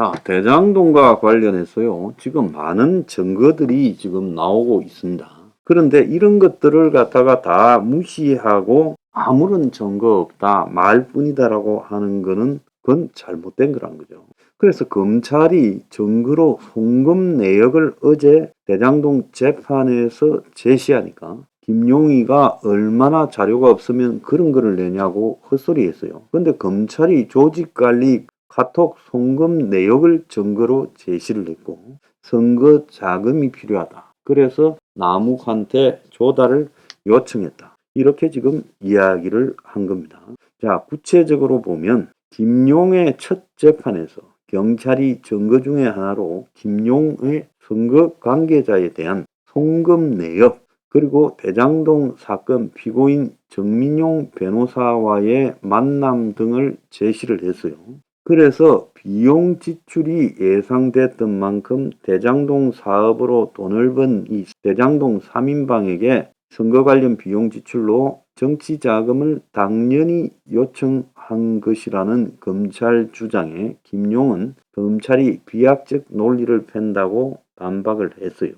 자, 대장동과 관련해서요. 지금 많은 증거들이 지금 나오고 있습니다. 그런데 이런 것들을 갖다가 다 무시하고 아무런 증거 없다, 말뿐이다라고 하는 거는 그건 잘못된 거란 거죠. 그래서 검찰이 증거로 송금 내역을 어제 대장동 재판에서 제시하니까 김용희가 얼마나 자료가 없으면 그런 거를 내냐고 헛소리 했어요. 근데 검찰이 조직관리 카톡 송금 내역을 증거로 제시를 했고 선거 자금이 필요하다. 그래서 남욱한테 조달을 요청했다. 이렇게 지금 이야기를 한 겁니다. 자, 구체적으로 보면 김용의 첫 재판에서 경찰이 증거 중에 하나로 김용의 선거 관계자에 대한 송금 내역 그리고 대장동 사건 피고인 정민용 변호사와의 만남 등을 제시를 했어요. 그래서 비용 지출이 예상됐던 만큼 대장동 사업으로 돈을 번 이 대장동 3인방에게 선거 관련 비용 지출로 정치 자금을 당연히 요청한 것이라는 검찰 주장에 김용은 검찰이 비약적 논리를 팬다고 반박을 했어요.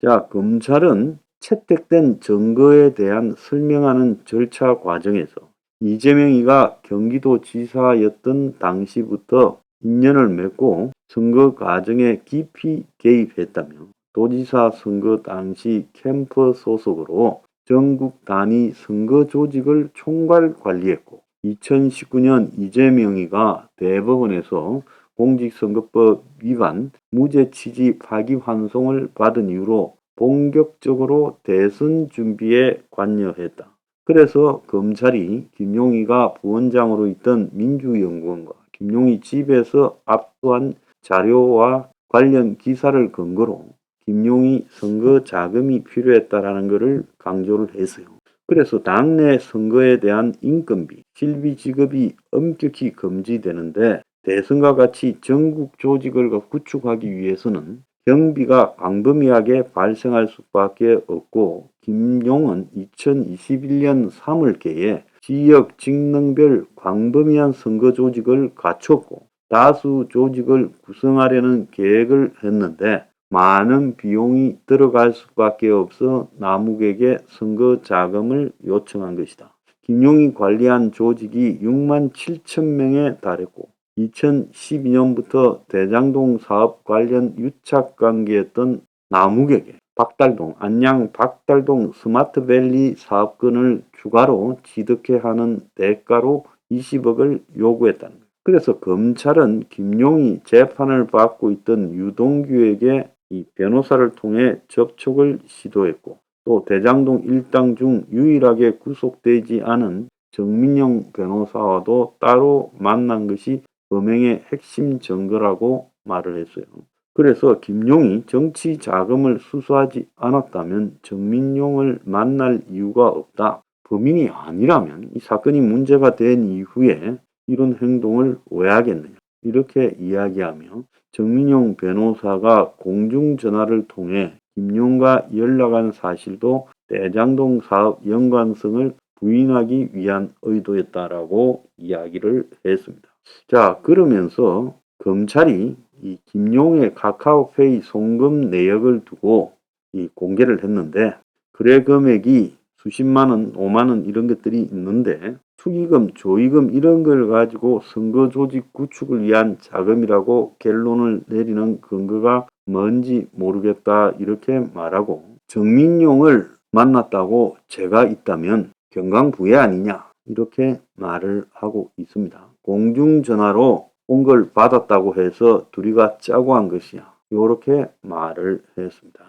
자, 검찰은 채택된 증거에 대한 설명하는 절차 과정에서 이재명이가 경기도지사였던 당시부터 인연을 맺고 선거 과정에 깊이 개입했다며 도지사 선거 당시 캠프 소속으로 전국 단위 선거 조직을 총괄 관리했고 2019년 이재명이가 대법원에서 공직선거법 위반 무죄 취지 파기환송을 받은 이후로 본격적으로 대선 준비에 관여했다. 그래서 검찰이 김용희가 부원장으로 있던 민주연구원과 김용희 집에서 압수한 자료와 관련 기사를 근거로 김용희 선거 자금이 필요했다라는 것을 강조를 했어요. 그래서 당내 선거에 대한 인건비, 실비 지급이 엄격히 금지되는데 대선과 같이 전국 조직을 구축하기 위해서는 경비가 광범위하게 발생할 수밖에 없고 김용은 2021년 3월께에 지역 직능별 광범위한 선거 조직을 갖췄고 다수 조직을 구성하려는 계획을 했는데 많은 비용이 들어갈 수밖에 없어 남욱에게 선거 자금을 요청한 것이다. 김용이 관리한 조직이 6만 7천 명에 달했고 2012년부터 대장동 사업 관련 유착 관계였던 남욱에게 박달동, 안양 박달동 스마트밸리 사업권을 추가로 취득해 하는 대가로 20억을 요구했다는 거예요. 그래서 검찰은 김용이 재판을 받고 있던 유동규에게 이 변호사를 통해 접촉을 시도했고 또 대장동 일당 중 유일하게 구속되지 않은 정민영 변호사와도 따로 만난 것이 범행의 핵심 증거라고 말을 했어요. 그래서 김용이 정치 자금을 수수하지 않았다면 정민용을 만날 이유가 없다. 범인이 아니라면 이 사건이 문제가 된 이후에 이런 행동을 왜 하겠느냐. 이렇게 이야기하며 정민용 변호사가 공중전화를 통해 김용과 연락한 사실도 대장동 사업 연관성을 부인하기 위한 의도였다라고 이야기를 했습니다. 자, 그러면서 검찰이 이 김용의 카카오페이 송금 내역을 두고 이 공개를 했는데 거래 금액이 수십만 원, 오만 원 이런 것들이 있는데 투기금, 조의금 이런 걸 가지고 선거 조직 구축을 위한 자금이라고 결론을 내리는 근거가 뭔지 모르겠다 이렇게 말하고 정민용을 만났다고 제가 있다면 경강부회 아니냐 이렇게 말을 하고 있습니다. 공중전화로 온 걸 받았다고 해서 둘이가 짜고 한 것이야. 이렇게 말을 했습니다.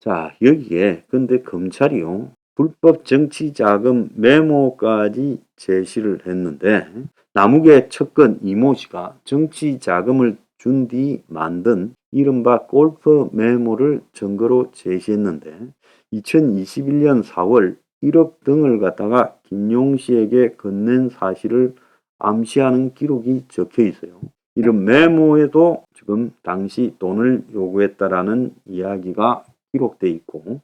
자, 여기에 근데 검찰이요. 불법 정치자금 메모까지 제시를 했는데 남욱의 측근 이모 씨가 정치자금을 준 뒤 만든 이른바 골프 메모를 증거로 제시했는데 2021년 4월 1억 등을 갖다가 김용 씨에게 건넨 사실을 암시하는 기록이 적혀 있어요. 이런 메모에도 지금 당시 돈을 요구했다라는 이야기가 기록돼 있고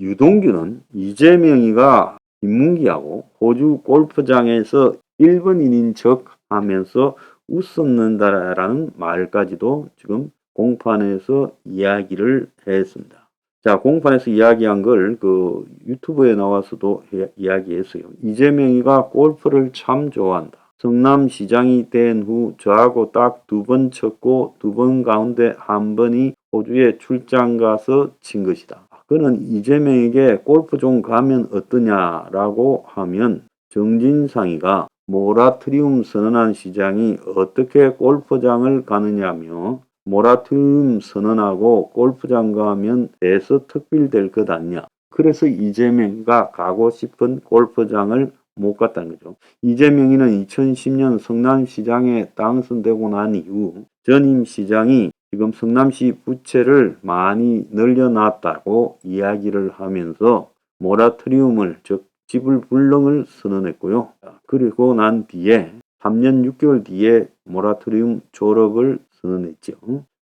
유동규는 이재명이가 김문기하고 호주 골프장에서 일본인인 척 하면서 웃었는다라는 말까지도 지금 공판에서 이야기를 했습니다. 자, 공판에서 이야기한 걸 그 유튜브에 나와서도 해- 이야기했어요. 이재명이가 골프를 참 좋아한다. 성남시장이 된 후 저하고 딱 두 번 쳤고 두 번 가운데 한 번이 호주에 출장 가서 친 것이다. 그는 이재명에게 골프 좀 가면 어떠냐라고 하면 정진상이가 모라토리움 선언한 시장이 어떻게 골프장을 가느냐며 모라토리움 선언하고 골프장 가면 대서 특필될 것 아니냐. 그래서 이재명이가 가고 싶은 골프장을 못 갔다는 거죠. 이재명이는 2010년 성남시장에 당선되고 난 이후 전임 시장이 지금 성남시 부채를 많이 늘려놨다고 이야기를 하면서 모라토리움을 즉 지불 불능을 선언했고요. 그리고 난 뒤에 3년 6개월 뒤에 모라토리움 졸업을 선언했죠.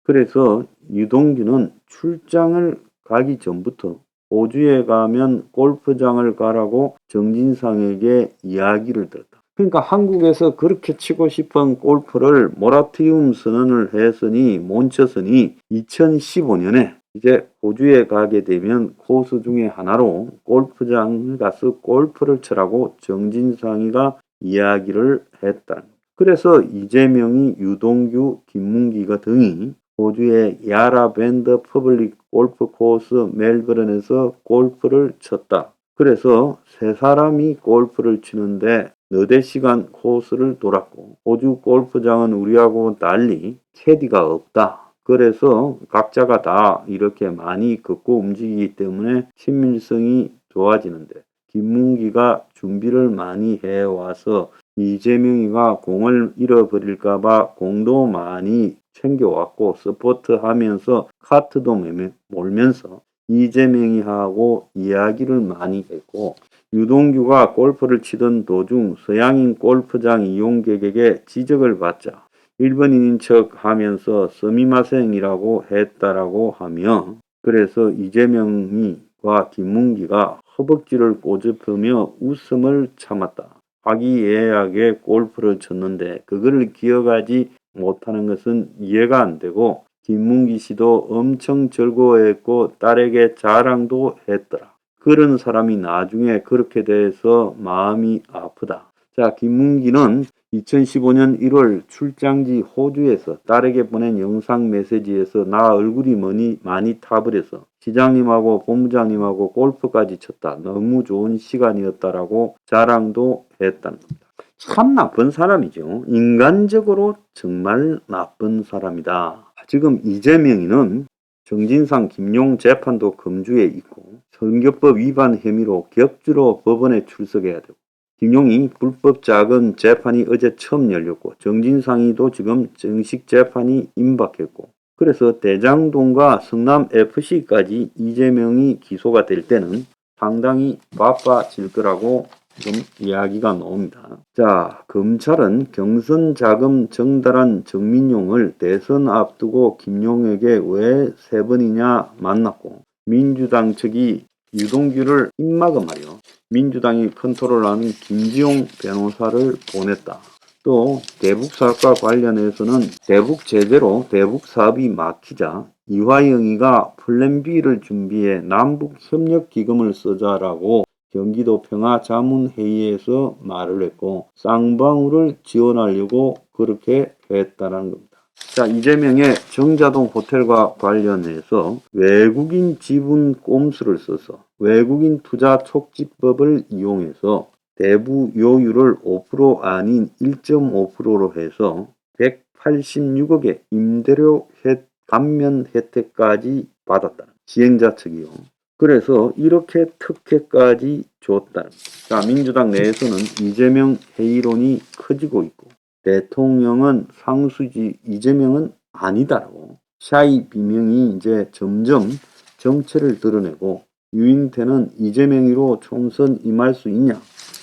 그래서 유동규는 출장을 가기 전부터 호주에 가면 골프장을 가라고 정진상에게 이야기를 들었다. 그러니까 한국에서 그렇게 치고 싶은 골프를 모라토리움 선언을 했으니 못 쳤으니 2015년에 이제 호주에 가게 되면 코스 중에 하나로 골프장을 가서 골프를 치라고 정진상이가 이야기를 했다. 그래서 이재명이 유동규, 김문기가 등이 호주의 야라밴드 퍼블릭 골프 코스 멜버른에서 골프를 쳤다. 그래서 세 사람이 골프를 치는데 너댓 시간 코스를 돌았고 호주 골프장은 우리하고 달리 캐디가 없다. 그래서 각자가 다 이렇게 많이 걷고 움직이기 때문에 친밀성이 좋아지는데 김문기가 준비를 많이 해와서 이재명이가 공을 잃어버릴까봐 공도 많이 챙겨왔고 서포트하면서 카트도 매매- 몰면서 이재명이 하고 이야기를 많이 했고 유동규가 골프를 치던 도중 서양인 골프장 이용객에게 지적을 받자 일본인인 척 하면서 서미마생이라고 했다라고 하며 그래서 이재명이와 김문기가 허벅지를 꼬집으며 웃음을 참았다. 화기애애하게 골프를 쳤는데 그걸 기억하지 못하는 것은 이해가 안 되고 김문기 씨도 엄청 즐거워했고 딸에게 자랑도 했더라. 그런 사람이 나중에 그렇게 돼서 마음이 아프다. 자, 김문기는 2015년 1월 출장지 호주에서 딸에게 보낸 영상 메시지에서 나 얼굴이 많이, 많이 타버려서 시장님하고 본부장님하고 골프까지 쳤다. 너무 좋은 시간이었다라고 자랑도 했다는 겁니다. 참 나쁜 사람이죠. 인간적으로 정말 나쁜 사람이다. 지금 이재명이는 정진상, 김용 재판도 검주에 있고 선거법 위반 혐의로 격주로 법원에 출석해야 되고 김용이 불법 자금 재판이 어제 처음 열렸고 정진상이도 지금 정식 재판이 임박했고 그래서 대장동과 성남 FC까지 이재명이 기소가 될 때는 상당히 바빠질 거라고 좀 이야기가 나옵니다. 자, 검찰은 경선 자금 정달한 정민용을 대선 앞두고 김용에게 왜 세 번이냐 만났고 민주당 측이 유동규를 입막음 하려 민주당이 컨트롤하는 김지용 변호사를 보냈다. 또 대북 사업과 관련해서는 대북 제재로 대북 사업이 막히자 이화영이가 플랜 B를 준비해 남북 협력 기금을 쓰자라고 경기도 평화 자문회의에서 말을 했고 쌍방울을 지원하려고 그렇게 했다는 겁니다. 자 이재명의 정자동 호텔과 관련해서 외국인 지분 꼼수를 써서 외국인 투자 촉진법을 이용해서 대부 요율을 5% 아닌 1.5%로 해서 186억의 임대료 혜- 감면 혜택까지 받았다. 시행자 측이요. 그래서 이렇게 특혜까지 줬다. 자, 민주당 내에서는 이재명 회의론이 커지고 있고 대통령은 상수지 이재명은 아니다라고 샤이 비명이 이제 점점 정체를 드러내고 유인태는 이재명이로 총선 임할 수 있냐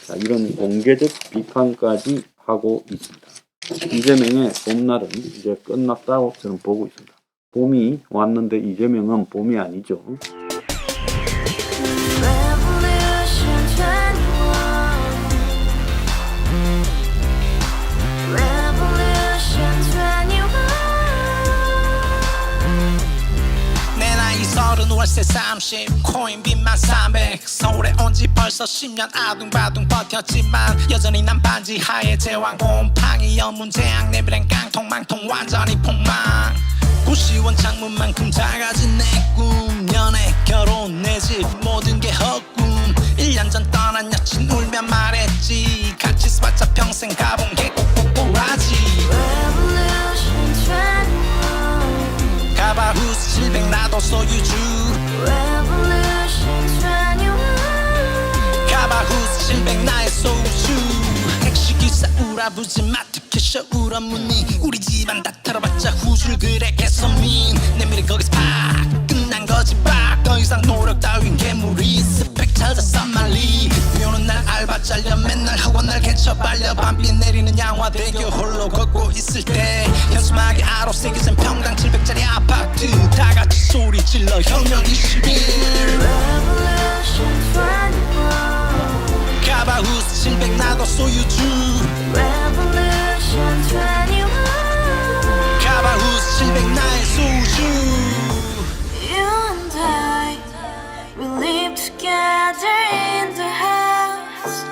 자, 이런 공개적 비판까지 하고 있습니다. 이재명의 봄날은 이제 끝났다고 저는 보고 있습니다. 봄이 왔는데 이재명은 봄이 아니죠. 월세 30 코인 빚만 300 서울에 온 지 벌써 10년 아둥바둥 버텼지만 여전히 난 반지 하에 제왕. 곰팡이 연문제약 내비랑 깡통 망통 완전히 폭망. 고시원 창문만큼 작아진 내꿈. 연애 결혼 내 집 모든 게 헛꿈. 1년 전 떠난 여친 울 우라부지 마트 캐셔 울어무니 우리 집안 다 털어봤자 후줄 그래 개선민. 내 미래 거기서 팍 끝난 거지 팍더 이상 노력 따윈 괴물이 스펙 찾아 싼말리. 비 오는 날 알바 잘려 맨날 학원 날 개쳐 빨려. 밤비 내리는 양화대교 홀로 걷고 있을 때. 현수막에 아로 새겨진 평당 700짜리 아파트. 다 같이 소리 질러 혁명 21 Revolution 21 가바후스 700 나도 소유주 Revolution 21 가바후스 700 나의 소주 You and I, we live together in the house.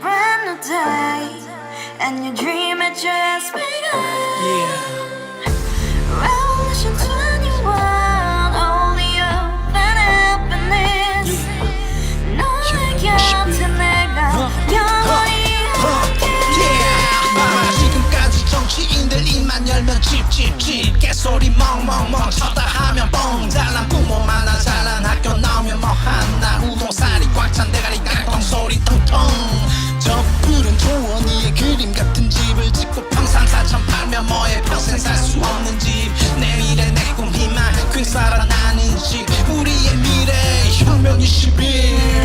Brand new day, and your dream had just begun. 열면 찝찝찝 개소리 멍멍멍. 쳤다 하면 뻥. 잘난 부모 만나 잘난 학교 나오면 뭐하나 우동살이 꽉 찬 대가리 깡통 소리 통통 저 푸른 조원이의 그림 같은 집을 짓고 평산 사천 팔면 뭐해 평생 살 수 없는 집내 미래 내꿈 희망 퀸 살아나는 집. 우리의 미래 혁명 21